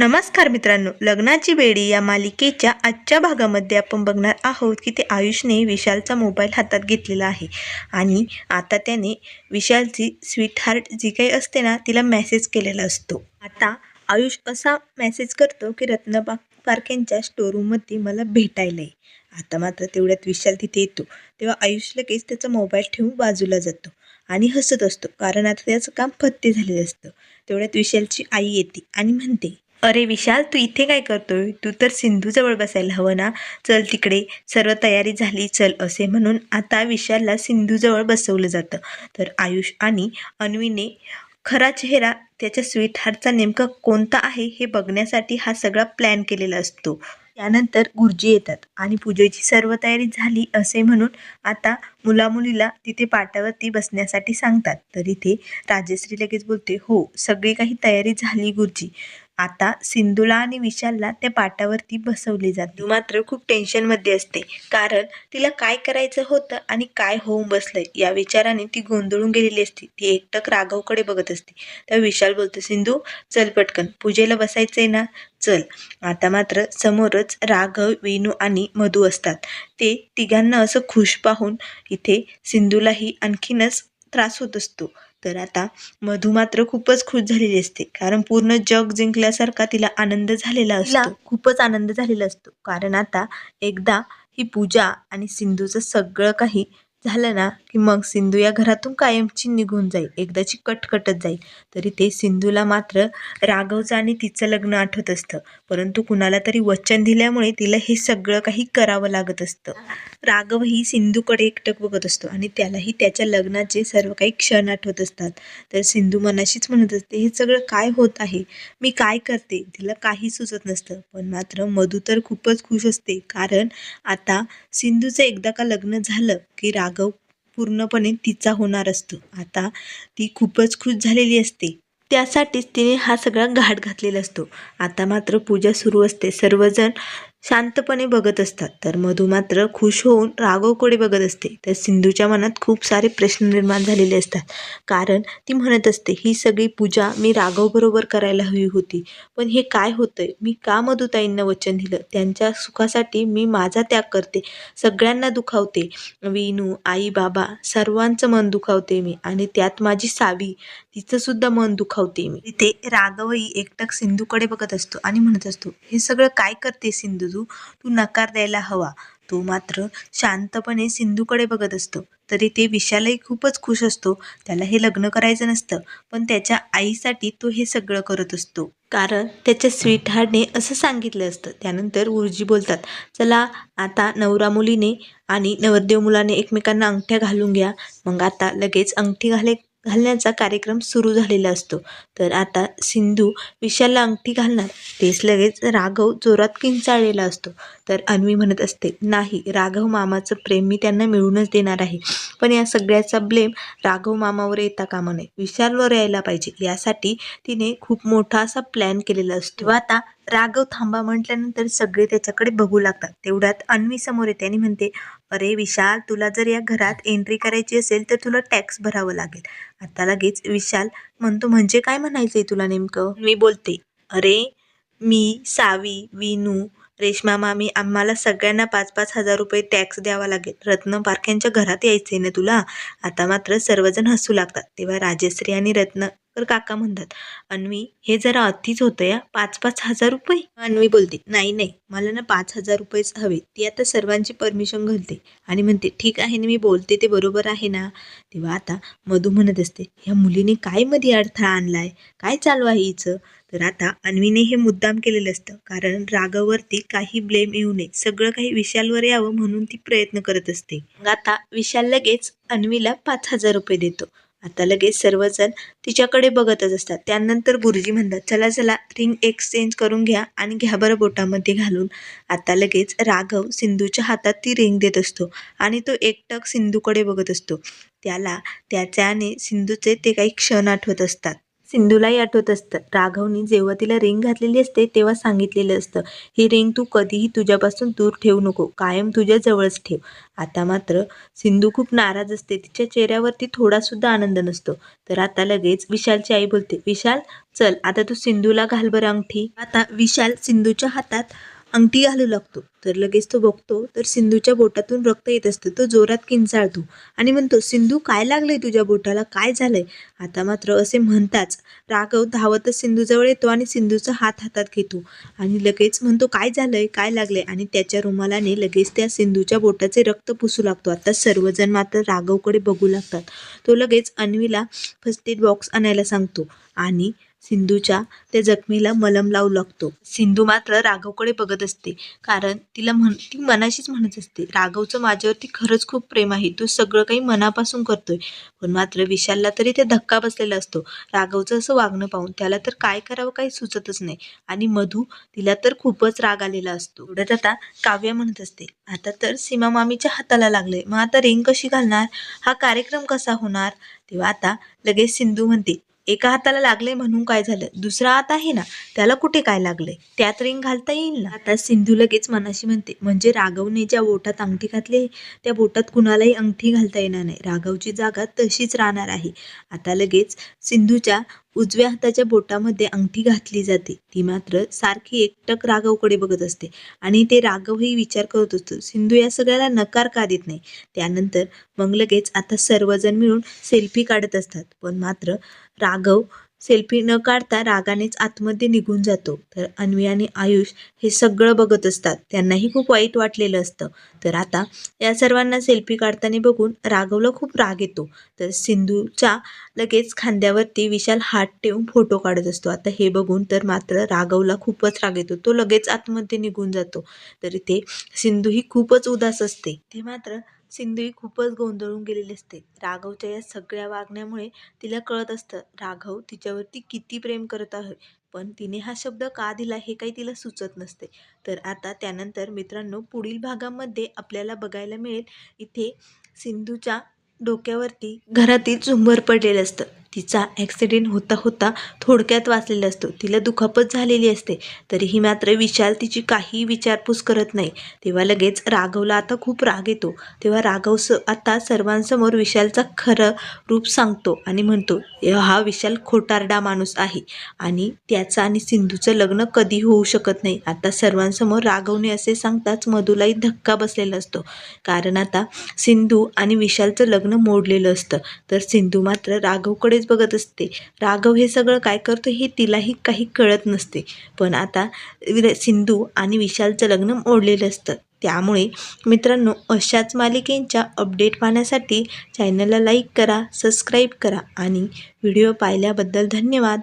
नमस्कार मित्रांनो लग्नाची बेडी या मालिकेच्या आजच्या भागामध्ये आपण बघणार आहोत की ते आयुषने विशालचा मोबाईल हातात घेतलेला आहे. आणि आता त्याने विशालची स्वीट हार्ट जी काही असते ना तिला मेसेज केलेला असतो. आता आयुष असा मेसेज करतो की रत्नबाग पार्केंच्या स्टोरूममध्ये मला भेटायला आहे आता मात्र तेवढ्यात विशाल तिथे येतो. तेव्हा आयुष लगेच त्याचा मोबाईल ठेवून बाजूला जातो आणि हसत असतो. कारण आता त्याचं काम फत्ते झालेलं असतं. तेवढ्यात विशालची आई येते आणि म्हणते अरे विशाल तू इथे काय करतोय? तू तर सिंधूजवळ बसायला हवं ना? चल तिकडे सर्व तयारी झाली चल असे म्हणून आता विशालला सिंधूजवळ बसवलं जातं. तर आयुष आणि अन्वीने खरा चेहरा त्याच्या स्वीट हार्टचा नेमका कोणता आहे हे बघण्यासाठी हा सगळा प्लॅन केलेला असतो. त्यानंतर गुरुजी येतात आणि पूजेची सर्व तयारी झाली असे म्हणून आता मुलामुलीला तिथे पाटावरती बसण्यासाठी सांगतात. तर इथे राजश्री लगेच बोलते हो सगळी काही तयारी झाली गुरुजी. आता सिंधूला आणि विशालला त्या पाटावरती बसवले जाते. मात्र खूप टेन्शनमध्ये असते. कारण तिला काय करायचं होतं आणि काय होऊन बसलंय या विचाराने ती गोंधळून गेलेली असते. ती एकटक राघवकडे बघत असते. तर विशाल बोलतो सिंधू चल पटकन. पूजेला बसायचंय ना? चल. आता मात्र समोरच राघव वेणू आणि मधू असतात. ते तिघांना असं खुश पाहून इथे सिंधूलाही आणखीनच त्रास होत असतो. तर आता मधू मात्र खूपच खुश झालेली असते. कारण पूर्ण जग जिंकल्यासारखा तिला आनंद झालेला असतो. खूपच आनंद झालेला असतो. कारण आता एकदा ही पूजा आणि सिंधूचं सगळं काही झालं ना की मग सिंधू या घरातून कायमची निघून जाईल. एकदाची कटकटत जाईल. तरी ते सिंधूला मात्र राघवचं आणि तिचं लग्न आठवत असतं. परंतु कुणाला तरी वचन दिल्यामुळे तिला हे सगळं काही करावं लागत असतं. राघव ही सिंधूकडे एकटक बघत असतो आणि त्यालाही त्याच्या लग्नाचे सर्व काही क्षण आठवत असतात. तर सिंधू मनाशीच म्हणत असते हे सगळं काय होत आहे? मी काय करते तिला काही सुचत नसतं. पण मात्र मधू तर खूपच खुश असते. कारण आता सिंधूचं एकदा का लग्न झालं की राघव पूर्णपणे तिचा होणार असतो. आता ती खूपच खुश झालेली असते. त्यासाठीच तिने हा सगळा घाट घातलेला असतो. आता मात्र पूजा सुरू असते. सर्वजण शांतपणे बघत असतात. तर मधू मात्र खुश होऊन राघवकडे बघत असते. तर सिंधूच्या मनात खूप सारे प्रश्न निर्माण झालेले असतात. कारण ती म्हणत असते ही सगळी पूजा मी राघवबरोबर करायला हवी होती. पण हे काय होतंय? मी का मधुताईंना वचन दिलं? त्यांच्या सुखासाठी मी माझा त्याग करते. सगळ्यांना दुखावते. विनू आई बाबा सर्वांचं मन दुखावते मी. आणि त्यात माझी सावी तिचं सुद्धा मन दुखावते मी. तिथे राघवही एकटक सिंधूकडे बघत असतो आणि म्हणत असतो हे सगळं काय करते सिंधू? तू तू नकार द्यायला हवा. तो मात्र शांतपणे सिंधूकडे बघत असतो. तरी ते विशालही खूपच खुश असतो. त्याला हे लग्न करायचं नसतं पण त्याच्या आईसाठी तो हे सगळं करत असतो. कारण त्याच्या स्वीटहार्टने असं सांगितलं असतं. त्यानंतर गुरुजी बोलतात चला आता नवरा मुलीने आणि नवरदेव मुलाने एकमेकांना अंगठ्या घालून घ्या. मग आता लगेच अंगठी घाले घालण्याचा कार्यक्रम सुरू झालेला असतो. तर आता सिंधू विशालला अंगठी घालणार तेच लगेच राघव जोरात किंचाळलेला असतो. तर अन्वी म्हणत असते नाही राघव मामाचं प्रेम मी त्यांना मिळूनच देणार आहे. पण या सगळ्याचा ब्लेम राघव मामावर येता कामा नये. विशालवर यायला पाहिजे. यासाठी तिने खूप मोठा असा प्लॅन केलेला असतो. आता राघव थांबा म्हटल्यानंतर सगळे त्याच्याकडे बघू लागतात. तेवढ्यात अन्वी समोर येते आणि म्हणते अरे विशाल तुला जर या घरात एंट्री करायची असेल तर तुला टॅक्स भरावं लागेल. आता लगेच विशाल म्हणतो म्हणजे काय म्हणायचंय तुला नेमकं? मी बोलते अरे मी सावी विनू रेश्मा मामी आम्हाला सगळ्यांना पाच पाच हजार रुपये टॅक्स द्यावा लागेल. रत्न पारख्यांच्या घरात यायचंय ना तुला? आता मात्र सर्वजण हसू लागतात. तेव्हा राजश्री आणि रत्न तर काका म्हणतात अन्वी हे जरा अतिच होतं या. पाच पाच हजार रुपये? अन्वी बोलते नाही नाही. मला ना पाच हजार रुपयेच हवे ती आता सर्वांची परमिशन घालते आणि म्हणते ठीक आहे ना मी बोलते ते बरोबर आहे ना? तेव्हा आता मधू म्हणत असते ह्या मुलीने काय मध्ये अडथळा आणलाय? काय चालू आहे हिचं? तर आता अन्वीने हे मुद्दाम केलेलं असतं कारण रागावरती काही ब्लेम येऊ नये. सगळं काही विशालवर यावं म्हणून ती प्रयत्न करत असते. मग आता विशाल लगेच अन्वीला पाच हजार रुपये देतो. आता लगेच सर्वजण तिच्याकडे बघतच असतात. त्यानंतर गुरुजी म्हणतात चला चला रिंग एक्सचेंज करून घ्या आणि घ्या बरं बोटामध्ये घालून. आता लगेच राघव सिंधूच्या हातात ती रिंग देत असतो आणि तो एकटक सिंधूकडे बघत असतो. त्याला त्याच्या आणि सिंधूचे ते काही क्षण आठवत असतात. सिंधूलाही आठवत असतं. राघवनी जेव्हा तिला रिंग घातलेली असते तेव्हा सांगितलेलं असतं ही रिंग तू कधीही तुझ्यापासून दूर ठेवू नको कायम तुझ्या जवळच ठेव. आता मात्र सिंधू खूप नाराज असते. तिच्या चेहऱ्यावरती थोडासुद्धा आनंद नसतो. तर आता लगेच विशालची आई बोलते विशाल चल आता तू सिंधूला घाल बरं अंगठी. आता विशाल सिंधूच्या हातात अंगठी घालू लागतो. तर लगेच तो बघतो तर सिंधूच्या बोटातून रक्त येत असतं. तो जोरात किंचाळतो आणि म्हणतो सिंधू काय लागलंय तुझ्या बोटाला? काय झालंय? आता मात्र असे म्हणताच राघव धावतच सिंधूजवळ येतो आणि सिंधूचा हात हातात घेतो आणि लगेच म्हणतो काय झालंय? काय लागलंय? आणि त्याच्या रुमालाने लगेच त्या सिंधूच्या बोटाचे रक्त पुसू लागतो. आता सर्वजण मात्र राघवकडे बघू लागतात. तो लगेच अन्वीला फर्स्ट एड बॉक्स आणायला सांगतो आणि सिंधूच्या त्या जखमीला मलम लावू लागतो. सिंधू मात्र राघवकडे बघत असते कारण तिला म्हण ती मनाशीच म्हणत असते राघवचं माझ्यावरती खरंच खूप प्रेम आहे तो सगळं काही मनापासून करतोय पण मात्र विशालला तरी ते धक्का बसलेला असतो. राघवचं असं वागणं पाहून त्याला तर काय करावं काही सुचतच नाही आणि मधू तिला तर खूपच राग आलेला असतो. एवढ्यात आता काव्य म्हणत असते आता तर सीमा मामीच्या हाताला लागले मग आता रिंग कशी घालणार? हा कार्यक्रम कसा होणार? तेव्हा आता लगेच सिंधू म्हणते एका हाताला लागले म्हणून काय झालं? दुसरा हात आहे ना त्याला कुठे काय लागलंय? त्यात रिंग घालता येईल ना? आता सिंधू लगेच मनाशी म्हणते म्हणजे राघवने ज्या बोटात अंगठी घातली आहे, त्या बोटात कुणालाही अंगठी घालता येणार नाही. राघवची जागा तशीच राहणार आहे. आता लगेच सिंधूच्या उजव्या हाताच्या बोटामध्ये अंगठी घातली जाते. ती मात्र सारखी एकटक राघवकडे बघत असते आणि ते राघवही विचार करत असतो सिंधू या सगळ्याला नकार का देत नाही? त्यानंतर मग लगेच आता सर्वजण मिळून सेल्फी काढत असतात. पण मात्र राघव सेल्फी न काढता रागानेच आतमध्ये निघून जातो. तर अन्वी आणि आयुष हे सगळं बघत असतात. त्यांनाही खूप वाईट वाटलेलं असतं. तर आता या सर्वांना सेल्फी काढताना बघून राघवला खूप राग येतो. तर सिंधूच्या लगेच खांद्यावरती विशाल हात ठेवून फोटो काढत असतो. आता हे बघून तर मात्र राघवला खूपच राग येतो. तो लगेच आतमध्ये निघून जातो. तर इथे सिंधू ही खूपच उदास असते. ते मात्र सिंधुई खूपच गोंधळून गेलेली असते. राघवच्या या सगळ्या वागण्यामुळे तिला कळत असतं राघव तिच्यावरती किती प्रेम करत आहे पण तिने हा शब्द का दिला हे काही तिला सुचत नसते. तर आता त्यानंतर मित्रांनो पुढील भागामध्ये आपल्याला बघायला मिळेल इथे सिंधूच्या डोक्यावरती घरातील झुंबर पडलेलं असतं. तिचा ॲक्सिडेंट होता होता थोडक्यात वाचलेला असतो. तिला दुखापत झालेली असते. तरीही मात्र विशाल तिची काही विचारपूस करत नाही. तेव्हा लगेच राघवला आता खूप राग येतो. तेव्हा राघव स आता सर्वांसमोर विशालचा खरं रूप सांगतो आणि म्हणतो हा विशाल खोटारडा माणूस आहे. आणि त्याचं आणि सिंधूचं लग्न कधी होऊ शकत नाही. आता सर्वांसमोर राघवने असे सांगताच मधूलाही धक्का बसलेला असतो. कारण आता सिंधू आणि विशालचं लग्न मोडलेलं असतं. तर सिंधू मात्र राघवकडे राघवकडेच बघत असते. राघव हे सगळं काय करतो हे तिलाही काही कळत नसते. पण आता सिंधू आणि विशालचं लग्न मोडलेलं असतं. त्यामुळे मित्रांनो अशाच मालिकेंच्या अपडेट पाहण्यासाठी चॅनलला लाईक करा सबस्क्राईब करा आणि व्हिडिओ पाहिल्याबद्दल धन्यवाद.